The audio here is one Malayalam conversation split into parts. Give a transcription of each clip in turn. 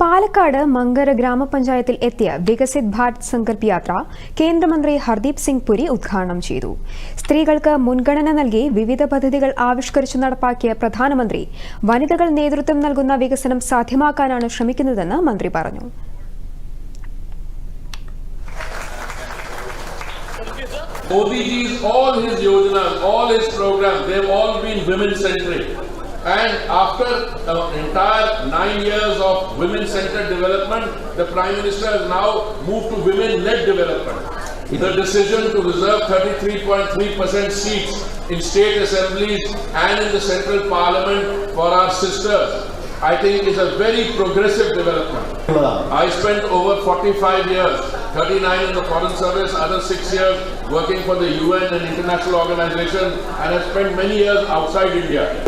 പാലക്കാട് മങ്കര ഗ്രാമപഞ്ചായത്തിൽ എത്തിയ വികസിത് ഭാരത് സങ്കല്പ് യാത്ര കേന്ദ്രമന്ത്രി ഹർദീപ് സിംഗ് പുരി ഉദ്ഘാടനം ചെയ്തു സ്ത്രീകൾക്ക് മുൻഗണന നൽകി വിവിധ പദ്ധതികൾ ആവിഷ്കരിച്ച് നടപ്പാക്കിയ പ്രധാനമന്ത്രി വനിതകൾ നേതൃത്വം നൽകുന്ന വികസനം സാധ്യമാക്കാനാണ് ശ്രമിക്കുന്നതെന്ന് മന്ത്രി പറഞ്ഞു Modi all his all his they've all been women centric. And after the entire nine years of women centered development, the Prime Minister has now moved to women led development. The decision to reserve 33.3% seats in state assemblies and in the central parliament for our sisters, I think is a very progressive development. I spent over 45 years, 39 in the Foreign Service, other six years working for the UN and international organizations, and has spent many years outside India.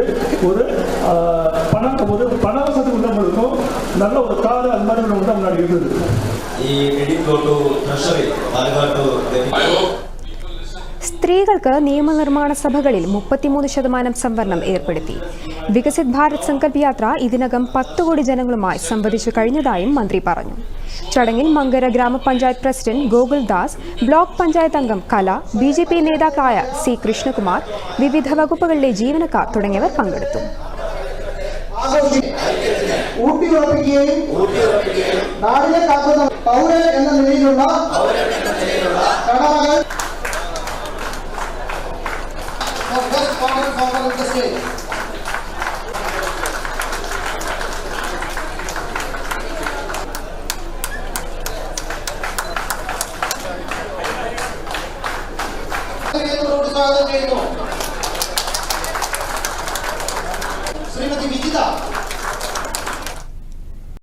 I hope സ്ത്രീകൾക്ക് നിയമനിർമ്മാണ സഭകളിൽ മുപ്പത്തിമൂന്ന് ശതമാനം സംവരണം ഏർപ്പെടുത്തി. വികസിത് ഭാരത് സങ്കല്പ് യാത്ര ഇതിനകം പത്ത് കോടി ജനങ്ങളുമായി സംവദിച്ചു കഴിഞ്ഞതായും മന്ത്രി പറഞ്ഞു. ചടങ്ങിൽ മങ്കര ഗ്രാമപഞ്ചായത്ത് പ്രസിഡന്റ് ഗോകുൽ ദാസ് ബ്ലോക്ക് പഞ്ചായത്ത് അംഗം കല ബി ജെ പി നേതാക്കളായ സി കൃഷ്ണകുമാർ വിവിധ വകുപ്പുകളിലെ ജീവനക്കാർ തുടങ്ങിയവർ പങ്കെടുത്തു. നാടിനെ കാക്കുന്ന പൗരൻ എന്ന നിലയിലുള്ള കടമകൾ the best modern former in the state. Shrimati Vijitha